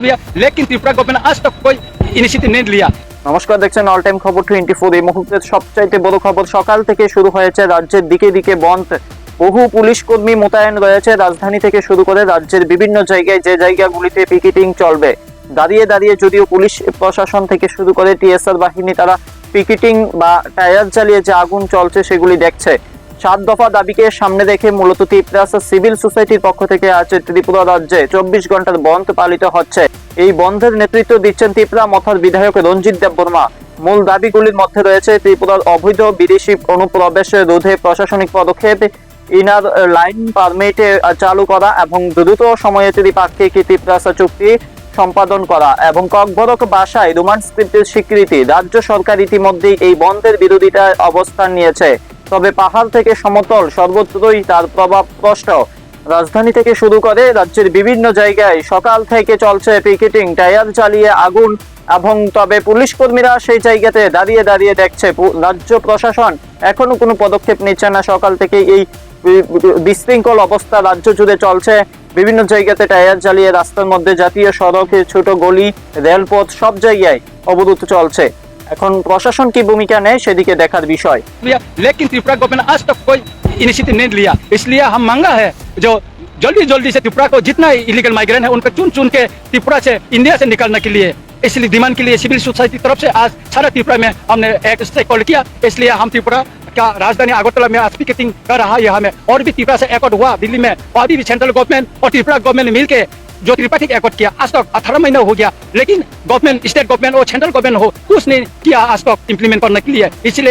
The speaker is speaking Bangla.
लिया लेकिन त्रिपुरा गवर्नमेंट आज तक कोई इनिशिएटिव नहीं लिया নমস্কার দেখছেন অল টাইম খবর টোয়েন্টি ফোর এই মুহূর্তের সবচাইতে বড় খবর সকাল থেকে শুরু হয়েছে রাজ্যের দিকে দিকে বন্ধ বহু পুলিশ কর্মী মোতায়েন রয়েছে রাজধানী থেকে শুরু করে রাজ্যের বিভিন্ন জায়গায় যে জায়গাগুলিতে পিকেটিং চলবে দাঁড়িয়ে দাঁড়িয়ে যদিও পুলিশ প্রশাসন থেকে শুরু করে টিএসআর বাহিনী তারা পিকেটিং বা টায়ার জ্বালিয়ে যে আগুন চলছে সেগুলি দেখছে সাত দফা দাবিকে সামনে রেখে মূলত ত্রিপুরাস সিভিল সোসাইটির পক্ষ থেকে আজ ত্রিপুরা রাজ্যে চব্বিশ ঘণ্টার বন্ধ পালিত হচ্ছে। এই বন্ধের নেতৃত্ব দিচ্ছেন ত্রিপুরা মথার বিধায়ক রঞ্জিত দেববর্মা মূল দাবিগুলির মধ্যে রয়েছে ত্রিপুরার অবৈধ বিদেশি অনুপ্রবেশ রোধে প্রশাসনিক পদক্ষেপ, ইনার লাইন পারমিট চালু করা এবং দ্রুত সময়ে ত্রিপাক্ষিক ত্রিপুরাস চুক্তি সম্পাদন করা এবং ককবরক বাসায় রোমান স্বীকৃতি। রাজ্য সরকার ইতিমধ্যেই এই বন্ধের বিরোধিতায় অবস্থান নিয়েছে। তবে পাহাড় থেকে সমতল, সর্বত্রই তার প্রভাব স্পষ্ট। রাজধানী থেকে শুরু করে রাজ্যের বিভিন্ন জায়গায় সকাল থেকে চলছে পিকেটিং, টায়ার চালিয়ে আগুন, এবং তবে পুলিশ কর্মীরা সেই জায়গাতে দাঁড়িয়ে দাঁড়িয়ে দেখছে রাজ্য প্রশাসন। এখনও কোনো পদক্ষেপ নিচ্ছে না, সকাল থেকে এই বিশৃঙ্খল অবস্থা রাজ্য জুড়ে চলছে। বিভিন্ন জায়গাতে টায়ার জ্বালিয়ে রাস্তার মধ্যে জাতীয় সড়কে, ছোট গলি, রেলপথ সব জায়গায় অবরোধ চলছে। এখন প্রশাসন কি ভূমিকা নেয় সেদিকে দেখার বিষয় लिया लेकिन त्रिपुरा गवर्नमेंट आज तक कोई इनिशिएटिव नहीं लिया इसलिए हम मांगा है जो जल्दी जल्दी से त्रिपुरा को जितना इलीगल माइग्रेंट है उनको चुन चुन के त्रिपुरा से इंडिया से निकालने के लिए इसलिए डिमांड के लिए सिविल सोसाइटी की तरफ से आज सारा त्रिपुरा में हमने एक स्ट्राइक कॉल किया इसलिए हम त्रिपुरा का राजधानी अगरतला में आज पिकेटिंग कर रहा है हमें और भी त्रिपुरा से एकॉर्ड हुआ दिल्ली में और भी सेंट्रल गवर्नमेंट और त्रिपुरा गवर्नमेंट ने मिलकर जो त्रिपाठी एकॉर्ड किया, आज तक अठारह महीना हो गया, लेकिन गवर्नमेंट स्टेट गवर्नमेंट और सेंट्रल गवर्नमेंट हो, कुछ नहीं किया आज तक इम्प्लीमेंट करने के लिए। इसलिए